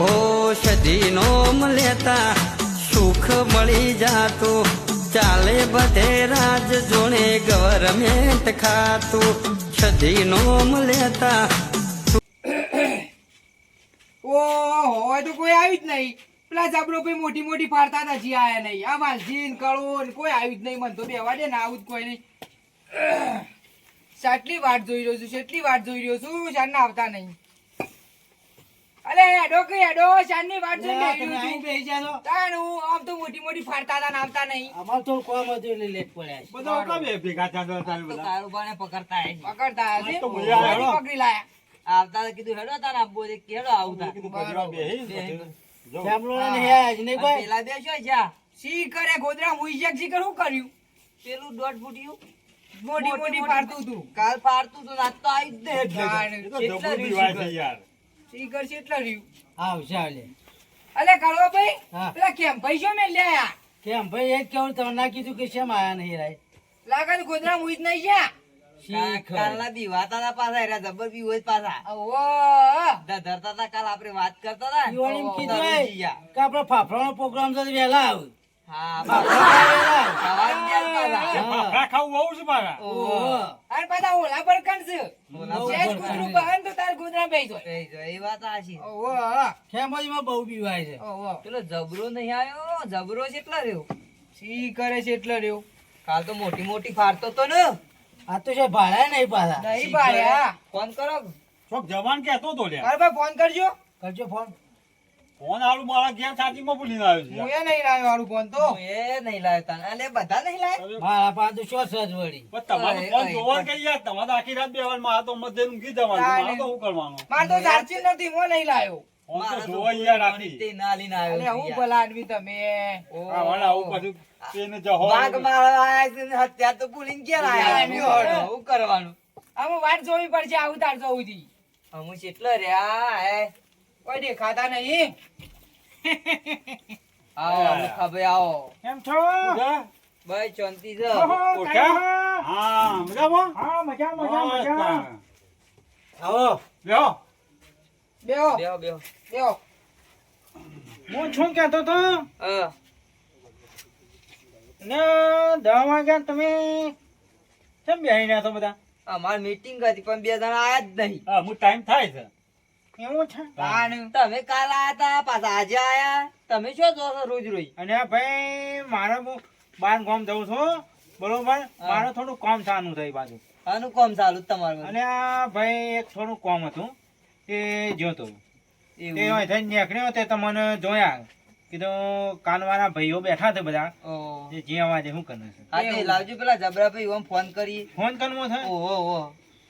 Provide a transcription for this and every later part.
ઓ સદીનો લેતા સુખ મળી જાતું. ચાલે બધે રાજ જોડે ગવર્મેન્ટ ખાતું. સદીનો લેતા ઓ હોય તો કોઈ આવ્યું જ નહીં. પેલા જબરો કોઈ મોટી મોટી ફાડતા હતા આયા નહીં. આ વાલજી ને કળો કોઈ આવ્યું જ નહીં. મને તો બેવા દે ને, આવું જ કોઈ નહીં. કેટલી વાટ જોઈ રહ્યો છું કેટલી વાટ જોઈ રહ્યો છું. શાન આવતા નહીં. અલે હેડો કે હેડો શાનની વાટ જોઈ તમે છું તાણ હું આમ તો મોટી મોટી ફાડતા તા નામતા નહીં અમાર તો કોમ હતું એટલે લેટ પડ્યા છે. બધા કેમ એ ભેગા થા તમે બધા? બાને પકડતા હે. પકડતા હે તો હેડો. પકડી લાયા આવતા કીધું હેડો તાર આબો દે કેડો આવતા કીધું ભજવા બેહી જ. જો. શ્યામલો ને હે જ નહીં કોઈ? પેલા બે શું છે સી કરે ગોદરા મુઈ જક સી કર શું કર્યું પેલું દોઢ ફૂટ્યું મોટી મોટી ફાડતું તું કાલ ફાડતું તું રાત તો આવી જ દે એટલે છે યાર. સી કર છે એટલા રહ્યું. આવશે હાલે. અલે કળવા ભાઈ પેલા કેમ પૈસો મેં લ્યા? કેમ ભાઈ એ કેવું તમે ના કીધું કે શેમ આયા નહીં રાય? લાગે ગોદરા મુઈ જ નહીં શીખ કાલના દીવાતા હતા પાછા એરા જબર બી હોય પાછા. ઓવો ધરતા તા કાલ આપણે વાત કરતા. કીધું તો ગયા. કે આપણે ફાફડાનો પ્રોગ્રામ છે તો વહેલા આવ. બહુ છે છે? છે. છે. પેલો જબરો નહીં આવ્યો? જબરો કેટલા રહ્યો? સી કરે છે એટલે રહ્યો. કાલ તો મોટી મોટી ફાડતો તો ને. આ તો છે ભાડ્યા નહીં પાછા. નહીં ભાડ્યા ફોન કરો. ચોક જવાન કેતો તો અરે ભાઈ ફોન કરજો. કરજો ફોન. ફોન હારું મારા ઘેર છાતીમાં ભૂલી આવ્યો છે. હું એ નહીં લાવ્યો હારું ફોન તો. હું એ નહીં લાવ્યો તને. અલે બધા નહીં લાવ્યો મારા પાસે તો શું સજ વળી. પણ તમારો ફોન જોવા. કે યાર. તમારે આખી રાત બેહવાનું મારે તો મધ્ય ઊંઘી જવાનું. મારે તો શું કરવાનું? મારે તો સાચી નથી હું નહીં લાવ્યો. ફોન તો જોવા યાર આખી. તે ના લઈને આવ્યો હું ભલા આદમી તમે. ઓ. વાળા આવું પાછું તેને જહો વાગ મારવા આયા હત્યા તો ભૂલીને ક્યાં ગયા. શું કરવાનું? આમ વાટ જોવી પડશે આવું તાર જોવું અમુ કેટલો રહ્યા હે? કોઈ દેખાતા નહીં. આવો અમુ ભાઈ આવો. કેમ છો? ભાઈ ચોંતી છે. ઓળખ્યા? હા મજામાં? હા મજા મજા મજા. આવો. બેહો. બેહો. બેહો બેહો. બેહો. હું છું કહેતો તો હા. ને દસ વાગ્યા તમે કેમ રહ્યા છો બધા? અમાર મીટિંગ હતી પણ બે જણા આયા જ નહીં. હા હું ટાઈમ થાય છે. એવું છે? તમે કાલ આયા તા પાછા આજે આયા. તમે શું જો છો રોજ રોજ? અને ભાઈ મારે બાર ગામ જઉં છું બરોબર? મારે થોડું કામ થવાનું થઈ એ બાજુ આનું કોમ ચાલુ છે તમારું. અને આ ભાઈ એક થોડું કામ હતું. એ જોતો હોય થઈને નીકળ્યો તે તમને જોયા. કીધું કાનવાળા ભાઈઓ બેઠા છે બધા. જે જે અવાજે શું કરે છે. લાવજો પેલા જબરા ભાઈ ફોન કરી. ફોન કરવો થાય ઓહો ઓહો.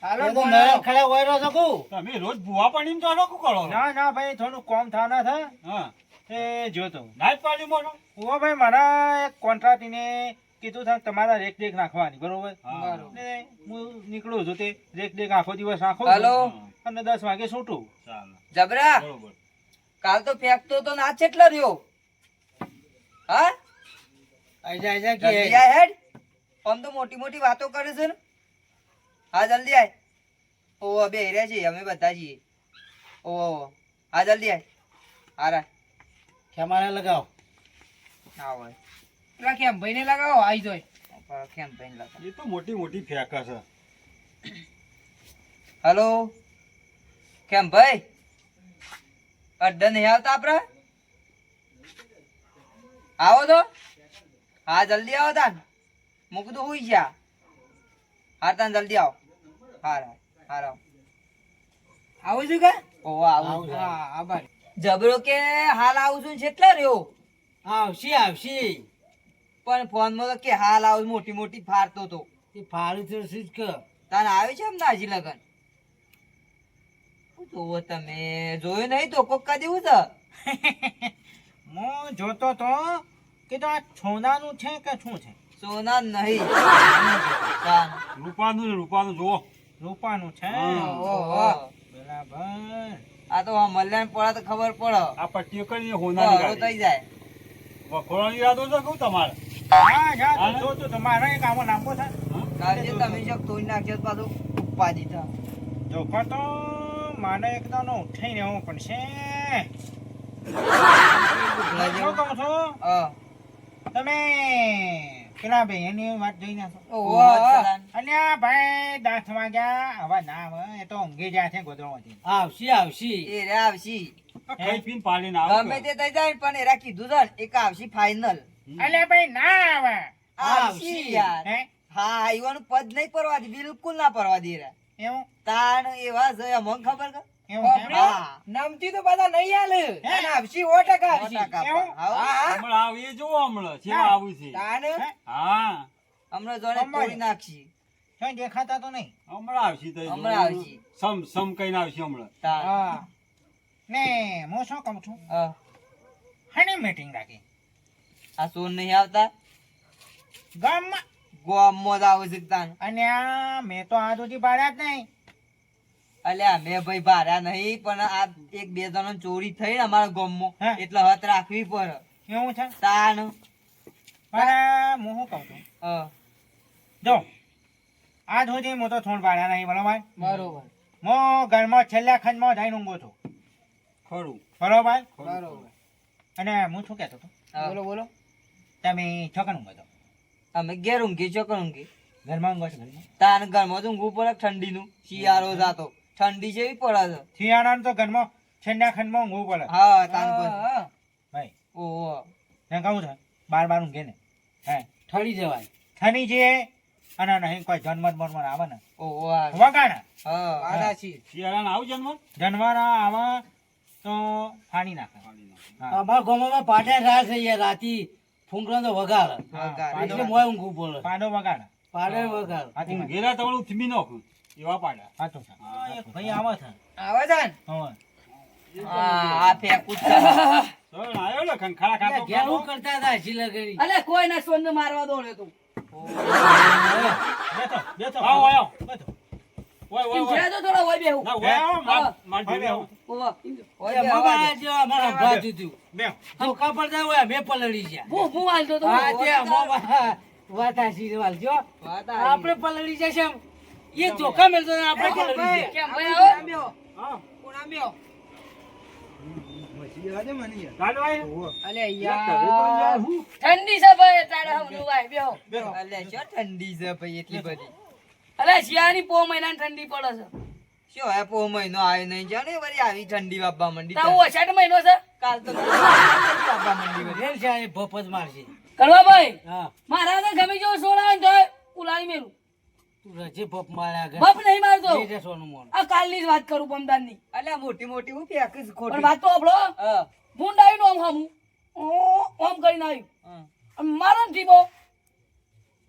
હાલો એ તો ફોન નરમ આલો. ખડે વાયરો છો કુ? તમે રોજ ભૂવા પાણીમાં તો શું કરો. ના ના ભાઈ થોડું કામ થવાના છે. હા. એ જોતો નાઈટ પાર્ટીમાં છો? ઓ ભાઈ મારા એક કોન્ટ્રાક્ટીને કીધું છે તમારા રેક દેખ નાખવાની બરોબર? ને હું નીકળું છું તે રેક દેખ આખો દિવસ નાખો હાલો. અને દસ વાગે છૂટું. ચાલો. જબરા. કાલ તો ફેંકતો તો ના કેટલો રહ્યો. હા? આઈ જા, આઈ જા, કે હેડ. આમ તો મોટી મોટી વાતો કરે છે ને. હા જલ્દી આય. ઓહો બે રહ્યા છીએ અમે બધા છીએ. ઓહો હા જલ્દી આય. હારા ખેમારે લગાવો. હા હોય. પેલા કેમ ભાઈને લગાવો આઈ જોઈ કેમ ભાઈને લગાવો. એ તો મોટી મોટી ફેંકા છે. હલો? કેમ ભાઈ અડ્ડા નહીં આવતા આપણા આવો તો. હા જલ્દી આવો તાન. મૂકું તો હુઈ ગયા. હા તાન જલ્દી આવો. હાર હારા આવું. છું કે? ઓ આવું આવું. હા આભાર. જબરો કે હાલ આવું છું કેટલા રહ્યો? આવશી આવશી. પણ ફોનમાં તો કે હાલ આવું મોટી મોટી ફારતો તો. એ ફારું તો શું જ કર તાન આવે છે એમ હજી લગન? જોવો તમે. જોયું નહીં તો કોક કા દેવું તો હું જોતો તો કે તો આ સોનાનું છે કે શું છે? સોના નહીં. રૂપાનું ને રૂપાનું જુઓ. રૂપાનું છે. બરાબર. આ તો મલ્યાણ પડે તો ખબર પડે. આ પટ્ટીઓ હોનાની બહારો થઈ જાય. વખોળવાની યાદો છે કહું તમારે? હા જા હા? તો જો તો તમારે એક આવો લાંબો થાય કાલે તમે જો તોડી નાખ્યો તો પાછું ઉપા દીધા પણ તો મારે એકદમ ઉઠાઈને આવવું પડશે. તમે પેલા ભાઈની વાત જોઈ નાખો. ઓહો. ઓહો, સદાન. અલ્યા ભાઈ દસ વાગ્યા. હવે ના આવે એ તો ઊંઘી જાય છે ગોદડોમાંથી આવશી આવશી. એ રે આવશી. ખાઈ પીને પાડીને આવો ગમે તે. થઈ જાય પણ એરા કીધું છે એક આવશી ફાઇનલ અલ્યા ભાઈ ના આવે. આવશી યાર. હે? હા એવાનું પદ નહીં પરવા દે બિલકુલ ના પરવા દે એરા. એવું? તાણ એવા છે અમને ખબર કે નમતી તો બધા નહીં હાલે. આવશી ઓ ટકા આવશી. હા હમણાં આવું એ જોવો હમણાં કેવા આવું છે. તાન? હા? હમણાં જોડે. તોડી નાખશી. ક્યાંય દેખાતા તો નહીં. હમણાં આવશી તો હમણાં આવશી. સમ સમ કઈ ના આવશી હમણાં. હા. ને હું શું કહું છું? હા. હાની મીટિંગ રાખી. આ સોન નહીં આવતા? ગામમાં. ગામમાં જ આવે છે તાણ અને આ મેં તો આ સુધી પાડ્યા જ નહીં. અલ્યા મેં ભાઈ ભાર્યા નહીં પણ આ એક બે જણો ચોરી થઈ ને અમારા ગામમાં. હા. એટલે હત રાખવી પડે. કેવું છે? તાન પણ હું શું કહું છું? હા. જો આ સુધી હું તો થોડ ભાડ્યા નહીં બરોબર? બરોબર. હું ઘરમાં છેલ્લા ખંડમાં જઈને ઊંઘો છું. ખરું. બરોબર? બરોબર. અને હું શું કહેતો હતો? બોલો બોલો. તમે છોકન ઊંઘો છો? અમે ઘેર ઊંઘી છોકર ઊંઘી ઘરમાં ઊંઘો છો તાન ઘરમાં તો ઊંઘવું પડે ઠંડીનું. શિયાળો જાતો. ઠંડી જેવી પડે છે. શિયાળાનું તો ઘરમાં છેલ્લા ખંડમાં ઊંઘવું પડે. હા તાન પર ભાઈ. ઓહો. ને કહું છે? બાર બાર ઊંઘે ને. હે. ઠરી જવાય. થની જે અને નહીં કોઈ જન્મત મરમર આવે ને. ઓહો આ. વગાડે. હા આદાશી શિયાળાને આવું જન્મ? જન્મર આવે તો ફાડી નાખે. હા. અમારા ગામમાં પાટે રાહ છે યાર રાતી ફૂંકરો તો વગાડ. એટલે મોય ઊંઘવું પડે. પાડો વગાડે. પાડે વગાડે. ઘેરા તમારું થીમી નાખું. એવા પાડ્યા. હાચું છે. આ એક ભાઈ આવે છે. આવે છે હા. આ ફેંકું જ છે. તો આવ્યો ને ખંખાડા ખાતો ઘેર હું કરતા હતા શીલા કરી. અલે કોઈ ના સોન મારવા દોડે તું. બેઠો, બેઠો. આવો, આવો. બેઠો. ઓય ઓય ઓય. તો થોડા હોય બેહું. ના ઓય માર માર હવે ઓવા ઓય એ બે મગા અવાજ. જેવા અમારા ભાત હતું બેહો. ધોકા પડતા હોય અમે હું હું હાલતો તો હા તે. અમારા વાત આશી વાલજો વાત આપણે પલળી જશે એમ. એ ધોકા મેલતો ને આપણે પલળી જાય કેમ ભાઈ આવો હા. કોણ આમ્યો ચાલો આય. અલે યાર. યાર હું? ઠંડી છે ભાઈ તારે હમનું ભાઈ બેહો. અલ્યા શું ઠંડી છે ભાઈ એટલી બધી? અલે શિયાળાની પો મહિના ઠંડી પડે છે. શું હે પો મહિનો આવ્યો નહીં? જાણે વળી આવી ઠંડી બાબા મંડી. તાવ અષાઢ મહિનો છે? કાલ તો બાબા મંડી વળી. છે એ ભપત મારશે. કરવા ભાઈ હા. મારા તો ગમે જો સોના હોય તો ઉલાઈ મેલું. રજે માર્યા. બપ નહીં મારતો. એ રે સોનું મોન આ કાલની જ વાત કરું પમદાનની અલ્યા મોટી મોટી હું ફેંક જ પણ વાત તો આપણો હા, ભૂંડ આવીને હામું. ઓમ કરીને આવ્યું મારો ને ટીબો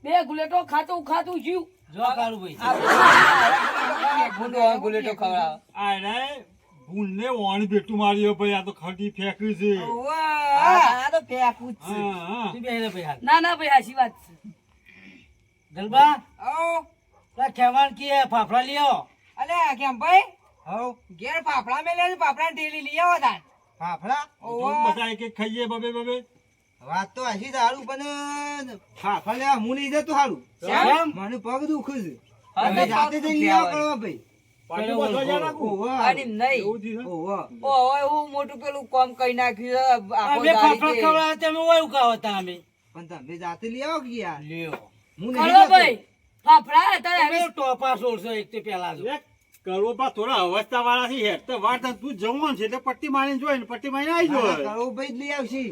બે ગુલેટો ખાતું ખાતું જીવ. જો કાળું ભાઈ આ ગુલેટો ખવડાવે. આને ભૂલને વાણી બેટું માર્યો ભાઈ આ તો ખડી ફેંક્યું છે. આ આ તો ફેંકવું જ છે. હા હા. તું બેહી રે ભાઈ હાલ. ના ના ભાઈ હાચી વાત છે. ગલબા આવો. ખેવાણ કી ફાફડા લઈ આવો. અલે કેમ ભાઈ? હઉ. ઘેર ફાફડા મેલે ફાફડા ઢેલી લઈ આવો ફાફડા? બધા એક એક ખાઈએ બબે બબે. વાત તો હજી સારું પણ ફાફા હું લઈ જતો સારું કેમ? મને પગ દુખે છે. હવે તમે જાતે જઈને લેવા દુખ્યા કરવા ભાઈ. પાછું બધો જ નાખું ઓહો અને નહીં. એવું થયું છે? ઓહો ઓહો એવું મોટું પેલું કોમ કરી નાખ્યું ફાફડા પણ તમે જાતે લઈ આવો કે યાર? લ્યો. હું નહીં ભાઈ. ફાફડા તારે હવે ટોપા સોળસો એક તો પેલા જો. કરોડમાં થોડા અવસ્થા વાળા થી હેઠ તો વાર તું જવાન છે એટલે પટ્ટી મારીને જોઈ ને પટ્ટી મારીને આવી જ લઈ આવશે.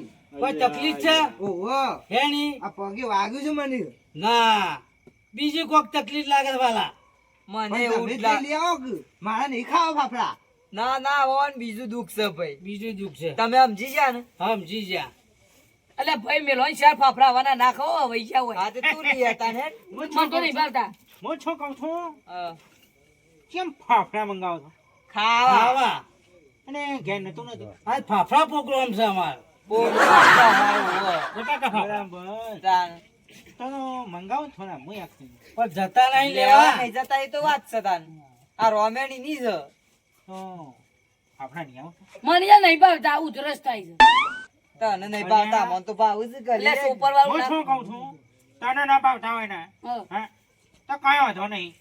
કોઈ તકલીફ છે? ઓહો. હે ની આ પગે વાગ્યું છે મને. ના. બીજી કોક તકલીફ લાગે છે વાલા. મને એવું લઈ આવો મારા નહીં ખાવા ફાફડા. ના ના ઓન બીજું દુઃખ છે ભાઈ. બીજું દુઃખ છે. તમે સમજી ગયા ને? સમજી જા અલે ભાઈ મેલો શેર ફાફડા આવવાના નાખો વૈસા હોય. હા તો તું લઈ આવતા ને. મન તો નહીં ભાવતા. હું છો કહું છું. કેમ ફાફડા મંગાવો છો? ખાવા. ખાવા? અને ઘેર નતું નથી આ ફાફડા પ્રોગ્રામ છે અમારો. મંગાવો ને થોડા હું પણ જતા નહીં લેવા. નહીં જતા એ તો વાત છે તાન. આ રોમેણી ની છે ફાફડા નહીં આવતા? મને નહીં ભાવતા ઉધરસ થાય છે. તને નહીં ભાવતા મને તો ભાવું જ એટલે કરી સુપર હું શું કહું છું? તને ના ભાવતા હોય ને હા. હા? તો કઈ વાંધો નહીં.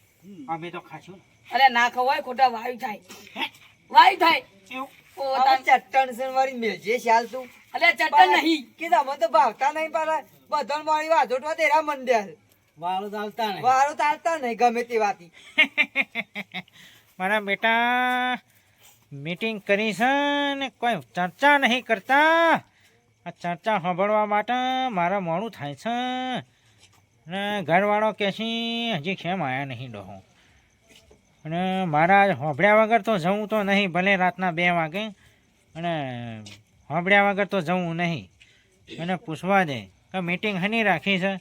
અમે તો ખાશું. અરે ના ખવાય ખોટા વાયુ થાય. વાયુ થાય. ચટ્ટણ છે ને વળી શાલ તું. અલ્યા ચટ્ટન નહીં. કે તમે તો ભાવતા નહીં પાછા બધાને મારી વાજોટવા તેરા મંડ્યા. વાળો ચાલતા નહીં. વાળો ચાલતા નહીં ગમે તે વાતી મારા બેટા મીટિંગ કરી છે ને કોઈ ચર્ચા નહીં કરતા? આ ચર્ચા સાંભળવા માટે મારા મોડું થાય છે. અને ઘરવાળો કહે છે, હજી કેમ આવ્યા નહીં ડોહો? અને મારા સાંભળ્યા વગર તો જવું તો નહીં, ભલે રાતના બે વાગે. અને સાંભળ્યા વગર તો જવું નહીં. અને પૂછવા દે કે મિટિંગ હની રાખી છે?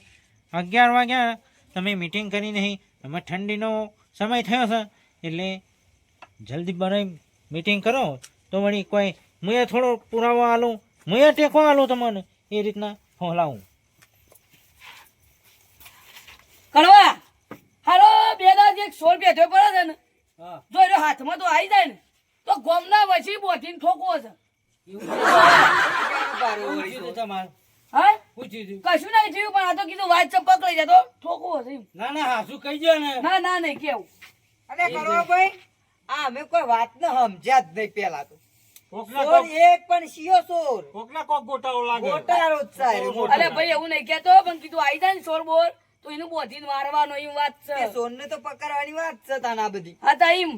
અગિયાર વાગ્યા, તમે મિટિંગ કરી નહીં. અમે ઠંડીનો સમય થયો છે. એટલે જલ્દી બનાવી મીટિંગ કરો. તો વળી કોઈ, મુએ થોડો પુરાવો આલું. મુએ ટેકો આલો તમને? એ રીતના ફોલાવું કડવા હાલો બે દાદ એક સોળ બેઠો પડે છે ને? હા. જો એનો હાથમાં તો આવી જાય ને તો ગોમના વચ્ચે બોધીને ઠોકવો છે. પૂછ્યું તમારે હા? પૂછ્યું હતું. કશું નહીં થયું પણ આ તો કીધું વાત પકડી લઈ જતો ઠોકવો છે. ના ના હાસુ કહી દો ને. ના ના નહીં કેવું. અરે કરવા ભાઈ આ અમે કોઈ વાત ને સમજ્યા જ નહીં પેલા તો. કોક એક પણ શિયો સોર. કોકના કોક ગોટાળો લાગે. ગોટાળો જ સાહેબ અરે ભાઈ એવું નહીં કેતો પણ કીધું આવી જાય ને સોળ બોર તો એને બોધીને મારવાનો એમ વાત એ છે સોરને તો પકડવાની વાત છે તાન આ બધી. હા તા એમ.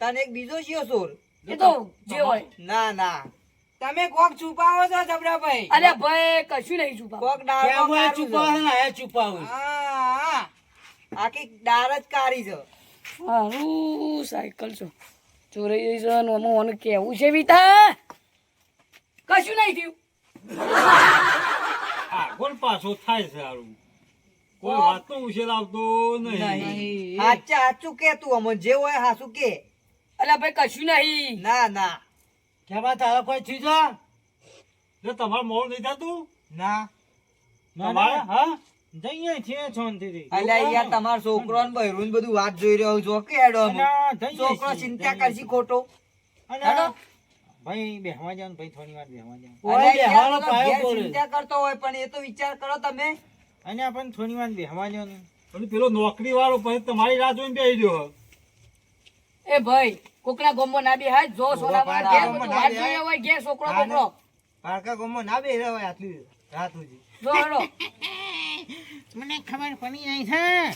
તને એક બીજો શિયો સોર. એ તો જે હોય. ના ના. તમે કોક છુપાવો છો જબરાભાઈ અરે ભાઈ કશું નહીં છુપા કોક ડાળ છુપાવો ને આયા છુપાવું. હા આખી ડાર જ કાઢી છે. હારું સાયકલ છો. ચોરાઈ જઈ છે ને આમાં મને કેવું છે વિતા કશું નહીં થયું. આગળ પાછો થાય છે સારું કોઈ વાતનો ઉછેર આવતો નહીં. નહીં. સાચે સાચું કે તું અમને જે હોય હાચું કે. અલ્યા ભાઈ કશું નહીં. ના ના. કેમાં તારા કોઈ થયું જો? તમારે મોડું નહીં થતું ના. તમારે હા? જઈએ છીએ શાંતિથી અલ્યા યાર તમારો છોકરો ને બહેરું બધું વાત જોઈ રહ્યો છો કે હેડો અમે? અને જઈએ છોકરો ચિંતા કરશી ખોટો. હેડો. ભાઈ બેહવા જાવ ભાઈ થોડી વાર બેહવા જાવ ઓય બેહવાનો પાયો ઘેર ચિંતા કરતો હોય પણ એ તો વિચાર કરો તમે. અને આપણને થોડી વાર બેહવા જાવ ને. પેલો નોકરી વાળો પછી તમારી રાહ જોઈને બેહી રહ્યો એ ભાઈ કોકના ગોમો ના બે જો સોના ગોમો ના વાત જોઈએ હોય છોકરો હા, બોકરો પારકા ગામમાં ના બેહી રહ્યો હોય આટલી રાત સુધી. જો હેડો મને ખબર પડી જાય છે?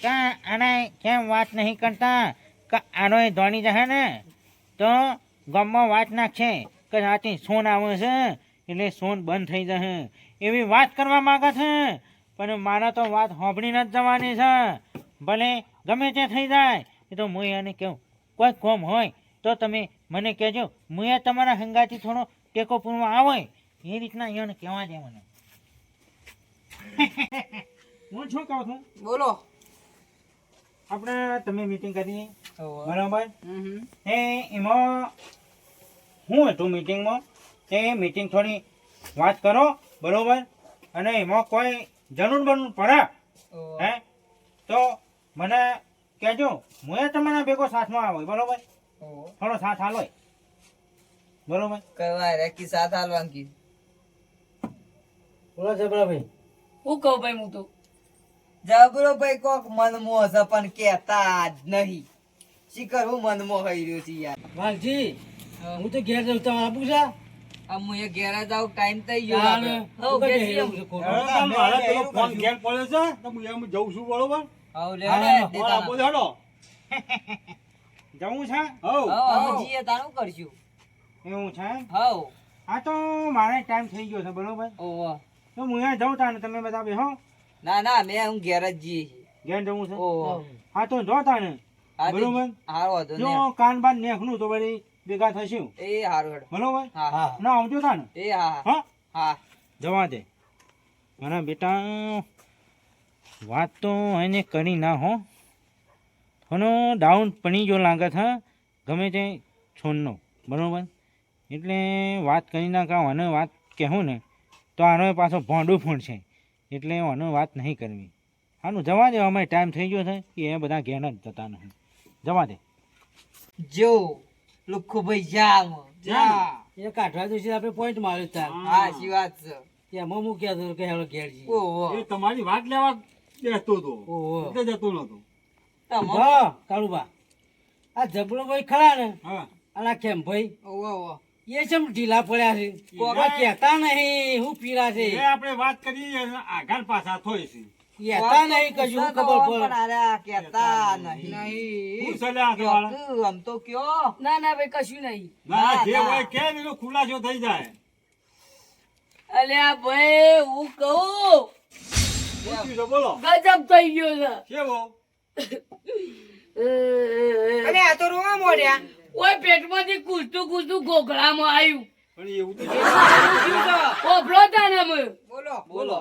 કે આને કેમ વાત નહીં કરતા? કે આનો એ ધોની જશે ને? તો ગામમાં વાત નાખશે કે રાતે સોન આવે છે, એટલે સોન બંધ થઈ જશે. એવી વાત કરવા માગે છે. પણ મારા તો વાત હોંભળી જ જવાની છે. ભલે ગમે તે થઈ જાય, એ તો હું એને કહું, કોઈ કોમ હોય, તો તમે મને કહેજો. હું તમારા હંગાથી થોડો ટેકો પૂરવા આવે. એ રીતના એને કહેવા દે મને. હું શું કહું છું? બોલો. આપણે તમે મીટિંગ કરી બરાબર? એ એમાં હું હતું મીટિંગમાં તે મીટિંગ થોડી વાત કરો બરોબર? અને એમાં કોઈ જરૂર બનવું પડે. હે? તો મને કહેજો હું એ તમારા ભેગો સાથમાં આવો બરોબર? થોડો સાથ હાલો બરોબર? કહેવાય રેકી સાથ હાલવાનું કીધું. બોલો જબરાભાઈ હું કહું ભાઈ હું તો. જબરો ભાઈ કોક મનમો હશે પણ કેતા જ નહીં. શીખર હું મનમો હઈ રહ્યો છું યાર. વાલજી હું તો ઘેર જઉં તમે આપું છે આ હું એ ઘેર જ આવું ટાઈમ થઈ ગયો હું. હવે તો મારે પેલો ફોન ઘેર પડ્યો છે? તો હું એમ જઉં છું બરોબર? હઉ લે હા, લે, હા, દે ફોન તાણા. આપો છો, જવું છે તારું કરશું? એવું છે હઉ. હા તો મારે ટાઈમ થઈ ગયો છે બરોબર? ઓહો. તો હું અહીંયા જાઉં તાને તમે બધા બેહો. ના ના મેં હું ઘેર જ જી. ઘેર જવું છે? હા. તો જો તાને હા, બરોબર. હારો હતું જો કાન બાન નેખનું તો વળી ભેગા થશું એ હારો હેડો. બરોબર? હા હા. ના આવજો તાને એ હા હા. હા? જવા દે. મારા બેટા વાત તો એને કરી ના હો. થોડો ડાઉન પડી જો લાગે છે ગમે તે છોડનો. બરોબર? એટલે વાત કરી ના કહું અને વાત કહેવું ને. તો આનો પાછો ભોંડું ફોન છે. એટલે આનો વાત નહીં કરવી. આનું જવા દે અમારે ટાઈમ થઈ ગયો છે. કે એ બધા ઘેર જ જતા નથી. જવા દે. જો લુખુભાઈ જામ જા. એ કાઢવા દિવસે આપણે પોઈન્ટ માર્યો તાર. હા સી વાત છે. એમાં મૂક્યા હતો? કે હેલો ઘેર જી ઓહો. એ તમારી વાત લેવા બેસતો તો ઓહો. એટલે જતો નતો તમારે હા કાળુબા આ જબરો ભાઈ ખરા ને? હા. અલા કેમ ભાઈ? ઓહો ઓવો એ ચમ ઢીલા પડ્યા છે. કોકા કહેતા નહીં હું પીરા છે. એ આપણે વાત કરી આગળ પાછા થોય છે. કહેતા નહીં કશું ખબર પડે. કહેતા નહીં. નહીં. શું ચાલે આ તમારા? ચોક, આમ તો કયો? ના ના ભાઈ કશું નહીં. ના ના, જે હોય કે એનો ખુલાસો થઈ જાય. અલ્યા ભાઈ હું કહું. બોલો. ગજબ થઈ ગયો છે. કેવો? આ તો રોવા મોડ્યા. ઓય પેટમાંથી કૂદતું કૂદતું ગોગળામાં આવ્યું પણ એવું તો ઓભળો તાને બોલો. બોલો.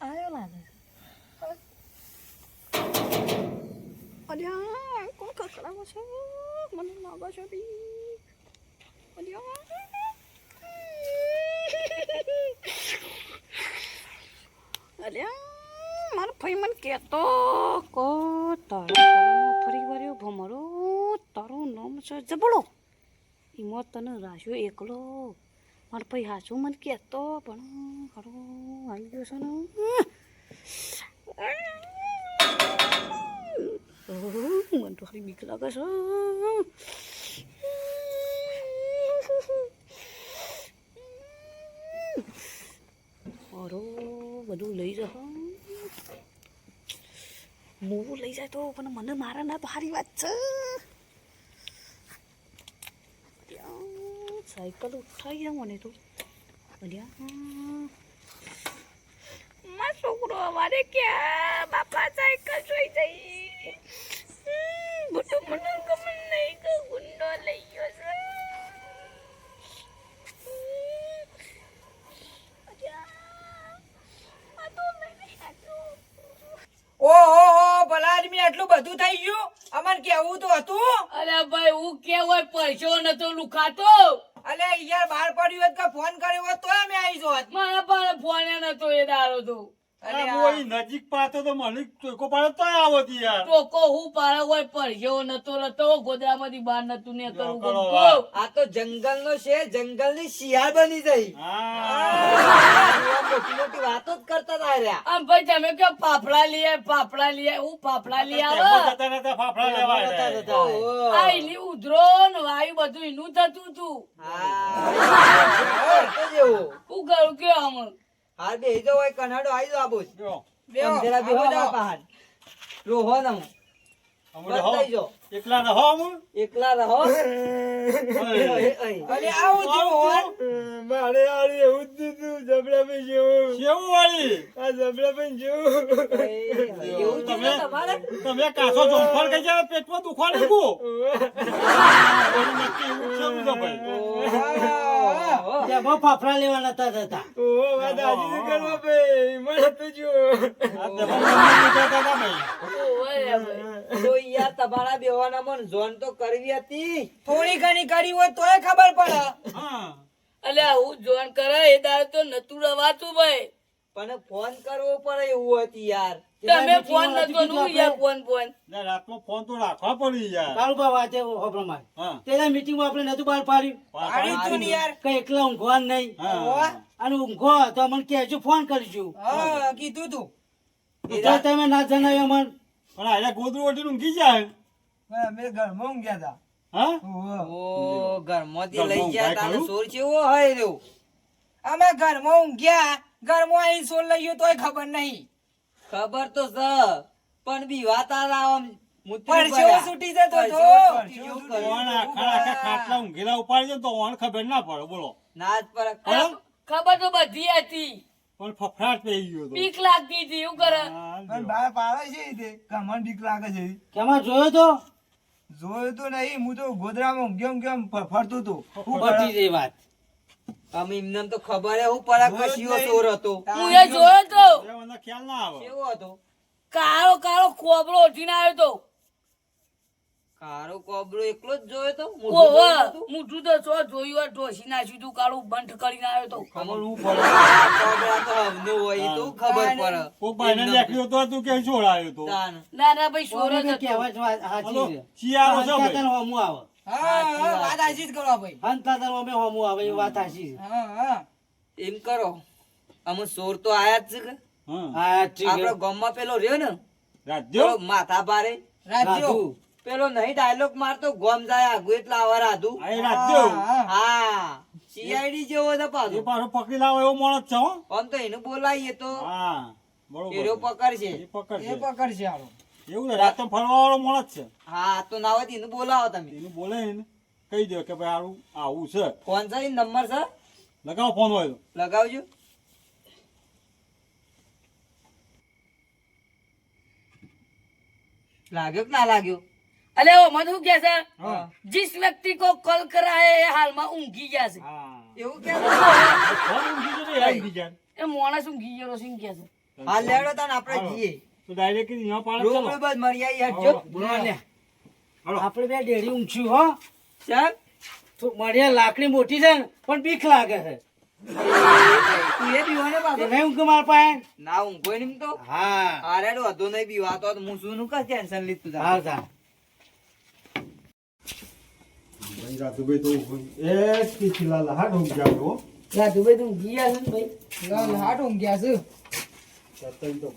આવ્યો લાગે અલ્યા કોણ ખખડાવો છે મને લાગે છે બી અલ્યા મારો ભાઈ મને કહેતો કો તારો ફરી વર્યો ભમરો તારું નામ છે જબડો એમાં તને રાખ્યો એકલો મારો ભાઈ હાચું મને કહેતો પણ હારો આવી ગયો છે ને મને તો ખરી બીક લાગે છે અરો બધું લઈ જા હું લઈ જાય તો પણ મને મારા ના તો સારી વાત છે સાયકલ ઉઠાઈ ગયા મને તો મારો છોકરો અમારે ક્યાં બાપા સાયકલ જોઈ જઈ બધું મને ગમે નહીં કે ગુંડો લઈ ગયો છે ઓ હો હો ભલા આદમી આટલું બધું થઈ ગયું? અમારે કેવું તો હતું? અરે ભાઈ હું કેવાય પૈસો નતો લુખાતો. અલે યાર બહાર પડ્યું હોત કે ફોન કર્યો હોત તો આવી જોત મારા પાસે ફોન નતો એ દારો તો. નજીક પાતો તો મને યાર. ટોકો હું પાડો હોય પૈસો નતો લતો ગોદરામાંથી બહાર નતું ને કરવું કરો ગમતું. વાત. આ તો જંગલ નો છે જંગલની શિયાળ બની જઈ મોટી મોટી વાતો જ કરતા હતા રહ્યા આમ ભાઈ તમે કે ફાફડા લઈ પાપડા ફાફડા લઈ હું ફાફડા લઈ આવો. આવે ફાફડા લેવા. આ એની ઉધરો ને વાયુ બધું એનું થતું તું. હા. હું. કરું કે આમ હાલ બે જો હોય કનાડો આવી જાવ આબુ જો, બેહો. અંધેરા બેહો જાવ. પહાડ. રોહો રહો. એકલા રહો એકલા રહો. આવું મારે યાર એવું જ દીધું જબરાભાઈ જેવું. કેવું વળી? આ જબરાભાઈ જેવું. એવું છે ને તમારે? તમે કાસો જોફર કઈ જાય પેટમાં દુખવા ભાઈ. ઓહો. તેમાં ફાફડા લેવા નતા જતા ઓહો વાત કરવા ભાઈ મને તો જો આ તેમાં મમ્મી વિચારતા હતા ભાઈ. ઓય ભાઈ. તો યાર તમારા બેવાના મન ઝોન તો કરવી હતી થોડી ઘણી કરી હોય તોય ખબર પડે હા. અલ્યા હું જોન કરે એ દાડે તો નતું રવાતું ભાઈ પણ ફોન કરવો પડે એવું હતી યાર. તમે ફોન નતો નું યાર ફોન ફોન. ના, રાતમાં ફોન તો રાખવા પડી યાર. વાંચે હોભળો મારે હા. તેના મીટિંગમાં આપણે નતું બહાર પાડ્યું. પાડી તું ને યાર. કઈ એકલા ઊંઘવાનું નહીં. અને ઊંઘો તો મને કહેજો ફોન કરજો. હા કીધું તું. તો તમે ના જણાવ્યો મને પણ આયા ગોદરું ઓઢીને ઊંઘી જાય? અમે ઘરમાં ઊંઘ્યા હતા હા? ઓ ઘરમાંથી લઈ ગયા તારે ખરું? સોર કેવો હોય રહ્યો? અમે ઘરમાં ઊંઘ્યા ઘરમાં આવીને સોલ લઈ ગયો તોય ખબર નહીં. ખબર તો છે પણ બીવા તારા આમ પરસેવો છૂટી જતો તો. પરસેવો બીજું કર્યું. ઓણ આખા આખા ખાટલા ઊંઘેલા ઉપાડી તો ઓણ ખબર ના પડે બોલો. ના જ પડે. ખબર તો બધી હતી. પણ ફફડાટ થઈ ગયો તો. બીક લાગતી હતી એવું કરે? પણ જો. પાડે છે તે. કમર બીક લાગે છે. કેમાં જોયો તો? જોયું તો નહીં હું તો ગોદરામાં ઊંઘ્યો ઊંઘ્યો આમ ફ- ફરતો હતો હું બધી વાત. અમે એમને તો ખબર હે હું પડે જોયું જ કશીઓ ચોર હતો. હું એ જોયો તો. મને ખ્યાલ ના આવે. કેવો હતો? કાળો કાળો ખોબરો ઉઠીને આવ્યો તો. કારો કોબરો એકલો જ જોયો તો? મોઢું ઓહો જોયું નતું? મોઢું તો છો જોયું હોય ઢોસી નાખ્યું તું કાળું બંધ કરીને આવ્યો તો. ખબર હું પડે. કોબરા તો હમને હોય તો ખબર પડે. કોક બાયને નીકળ્યો તો તું કે છોડાયો તો. ના ના ભાઈ સોરો જ ઓને હતો. કહેવત વાત સાચી છે. શિયાળો છે હંતાતર ભાઈ. હોમું આવે? હા હા વાત આજી જ કરો ભાઈ. હંતાતર હોમે હોમું આવે એ વાત સાચી હા હા. એમ કરો. અમુક સોર તો આયા જ છે કે? હા હા ઠીક આપડે ગામમાં પેલો રહ્યો ને? રાજ્યો? માથા ભારે. રાજ્યો. પેલો નહીં ડાયલોગ મારતો ગોમ જાય આગુ એટલે આવા રાધુ રાજ્યો. હા, સીઆઈડી જેવો છે એ પાછો પાછો પકડી લાવો એવો માણસ છે આમ તો એને બોલાવીએ તો. હા બરોબર એરો પકડશે. એ પકડ એ પકડશે હાલો. એવું રાતો ફરવાવાળો માણસ છે. હા તો ના હોય એને બોલાવો તમે. એને બોલાય ને કહી દો કે ભાઈ આવું આવું છે. ફોન છે નંબર છે? લગાવો ફોન હોય તો. લગાવજો. લાગ્યો કે ના લાગ્યો? અલે ઓ મને શું કે છે? જીસ વ્યક્તિ કો કોલ કરા એ હાલમાં ઊંઘી ગયા છે. એવું કે? છે એ મોણસ ઊંઘી ગયો છે કે છે? હા લેડો તને આપણે જઈએ. તો ડાયરેક્ટ અહીંયા પાડે. ચલો. રૂમ જ મળી આવી હટજો બોલો. હાલો. આપણે બે ડેરી ઊંઘ્યું હો. ચાલ તો મળીએ લાકડી મોટી છે ને પણ બીક લાગે છે. તું એ બીવાને તે નહીં ઊંઘ માર પાસે ના ઊંઘો નહીં તો? હા. અરે વધુ નહીં બીવાતો તો હું શું નું કઈ ટેન્શન લીધું હા રાજુભાઈ તો એ લહાટ ઊંઘી જાય તો રાજુભાઈ તો ઊંઘી ગયા છે ને ભાઈ. લાલ હાટ ઊંઘ્યા છે. છતાંય તો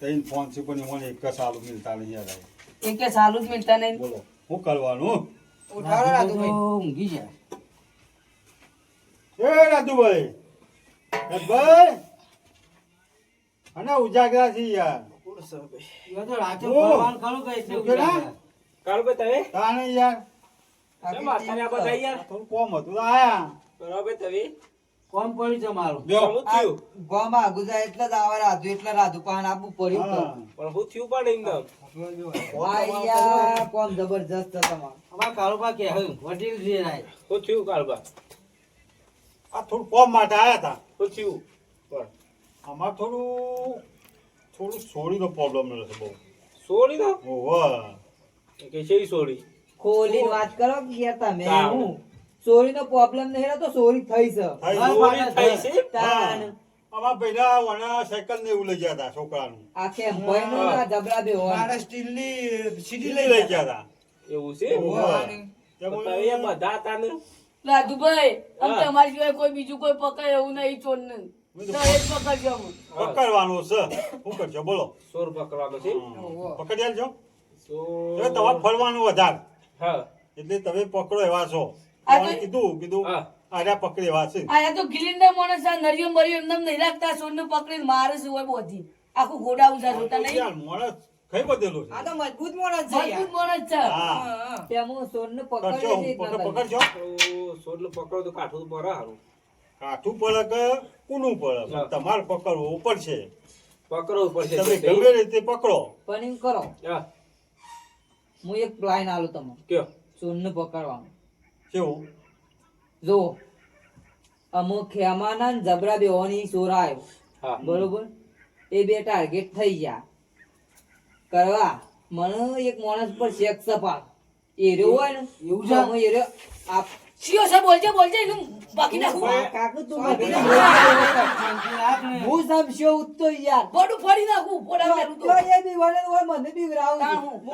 ત્રણ ફોન છે પણ એમાં એક સાલું મિલતા નહીં યાર આવે. એ સાલું જ મિલતા નહીં બોલો શું કરવાનું ઉઠાડો રાજુભાઈ ઊંઘી જાય એ રાજુભાઈ એ અને ઉજાગરા છે યાર યાર. કોમ હતું. આયા. કોમ પડ્યું છે મારું. જો આ ગામમાં આગુ જાય એટલે જ આવા રાધુ એટલે રાધુ પાન આપવું પડ્યું તો. પણ એકદમ યાર કોમ જબરજસ્ત છે તમારું. અમાર કાળુબા કે હું વડીલ જે રાય. આ થોડું કોમ માટે આયા હતા હું થયું? પણ અમાર થોડું થોડું સોડીનો પ્રોબ્લેમ રહેશે બહુ. સોડી દો કે છે સોડી ખોલી વાત કરો કે યાર તમે હું? ચોરીનો પ્રોબ્લેમ નહીં રહેતો ચોરી થઈ છે. પાછા થઈ છે? તાન. અમાર પહેલા વણા સાયકલ ને એવું લઈ ગયા હતા છોકરાનું. આખે ભાઈનો જબરા બે હોય. મારે સ્ટીલની સીડી લઈ લઈ ગયા હતા. એવું છે? ઓવા. તો તમે એ બધા હતા ને આમ તમારી સિવાય કોઈ બીજું કોઈ પકડે એવું નહીં ચોર ને પકડવાનું છે. શું કરજો બોલો. પકડવાનો છે? પકડી આલજો. તો તમારે ફરવાનું વધારે. એટલે તમે પકડો એવા છો. કીધું કીધું હા. પકડી એવા આ તો ગિલિન્ડર માણસ આ નરિયો મરિયો એમને નહીં રાખતા સોરને પકડીને મારે છે હોય બોધી. આખું ઘોડા ઉધા જોતા નહીં? માણસ કઈ બધેલું છે? આ તો મજબૂત માણસ છે મજબૂત માણસ છે. હા. તેમાં સોરને કરશો પકડે છે પકડ એટલા પકડજો. તો પકડો તો કાઠું પડે હારું. કાઠું પડે કે કુનું પડે? તમારે પકડવું પડશે પકડવું પડશે તમે ગમે રીતે પકડો. પણ એમ કરો. હું. એક પ્લાન આલું તમને. કયો? સોરને પકડવાનું. કેવું? જો અમુક ખેમાના ને જબરા આવ્યો હા. બરોબર? એ બે ટાર્ગેટ થઈ ગયા. કરવા મને એક માણસ પર શેક સપાટ. એર્યો હોય ને એવું છે? અમે એર્યો આપ- શિયો છે બોલજે બોલજે એનું બાકી નાખું. કાકુ તું બાકી નાખું. હું રાખ ને. ઉત્તો યાર? બોડું ફરી નાખું ફોડા મેરું તો. એ બી વળે હોય મને બી વિરાવું હું.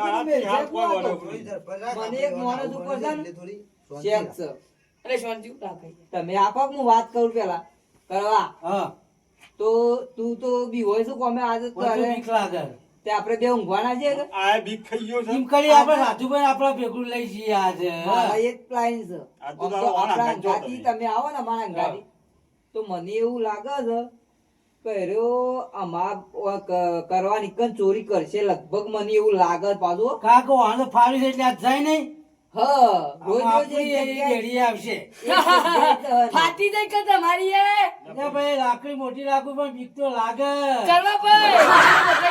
મને એક માણસ ઉપર છે ને છે? અરે શાંતિ રાખે તમે આપો હું વાત કરું પેલા. કરવા. હા. તો તું તો બી હોય શું કોમે આજે તો મને બીક લાગે. તે આપણે બે ઊંઘવાના છે? આ બીક ખાઈ ગયો છે. એમ આપણે રાજુભાઈ આપણા ભેગું લઈ જઈએ આજે. મારા એ જ પ્લાન છે. આ તો આમ તો તારો વાણા આપણા ગાંઠો તમે. આવો ને મારા તો મને એવું લાગે છે કે આમાં ઓ ક- કરવાની કન ચોરી કરશે. લગભગ મને એવું લાગે પાછું. કાકો વાંધો ફાડ્યું છે એટલે આજ જાય નહીં. હ રોજ આમાં રોજ આપણી એક એ જગ્યાએ ઘેડી આવશે. ફાટી જાય કે તમારી ભાઈ લાકડી મોટી રાખું પણ બીક તો લાગે. કરવા ભાઈ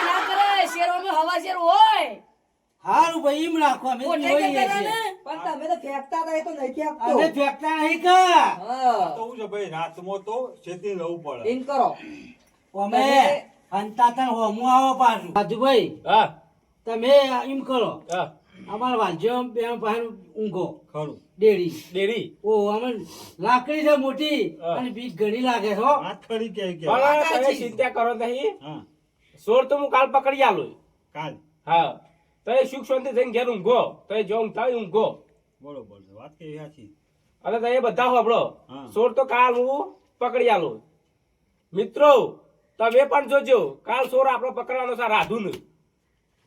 ના કરે શેરોમાં હવા શેર હોય. હારું ભાઈ એમ રાખો. અમે મોટાઈ જોઈએ કે કરે છીએ. ને પણ તમે તો ફેંકતા હતા એ તો નહીં ફેંકતો અમે ફેંકતા નહીં કા હા. તો છે ભાઈ રાતમાં તો છેતી રહેવું પડે. એમ કરો. અમે તમે- અંતાતા હોમું આવો પાછું. રાજુભાઈ હા. તમે એમ કરો. હા. અમારા વાંચ્યો બે પાસે ઊંઘો. ખરું. ડેરી. ડેરી? ઓ અમે લાકડી છે મોટી અને બીજ ઘણી લાગે છો વાત ખરી કે કે? તમે ચિંતા કરો નહીં. હા. સોર તો હું કાલ પકડી આલું. કાલ? હા. તો એ સુખ શાંતિ થઈને ઘેર ઊંઘો. તો એ જો ઊંઘતા હોય ઊંઘો. બરોબર છે. વાત કેવી સાચી અરે તો એ બધા હો આપણો. સોર તો કાલ હું પકડી આલું. મિત્રો તમે પણ જોજો. કાલ સોર આપણો પકડવાનો છે રાધુને.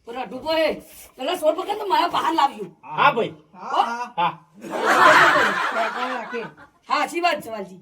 અઢું ભાઈ પેલા સોળ પકડ તો મારા બહાર લાવ્યું. હા ભાઈ. હા હા. હા. રાખે હા સાચી વાત છે વાલજી.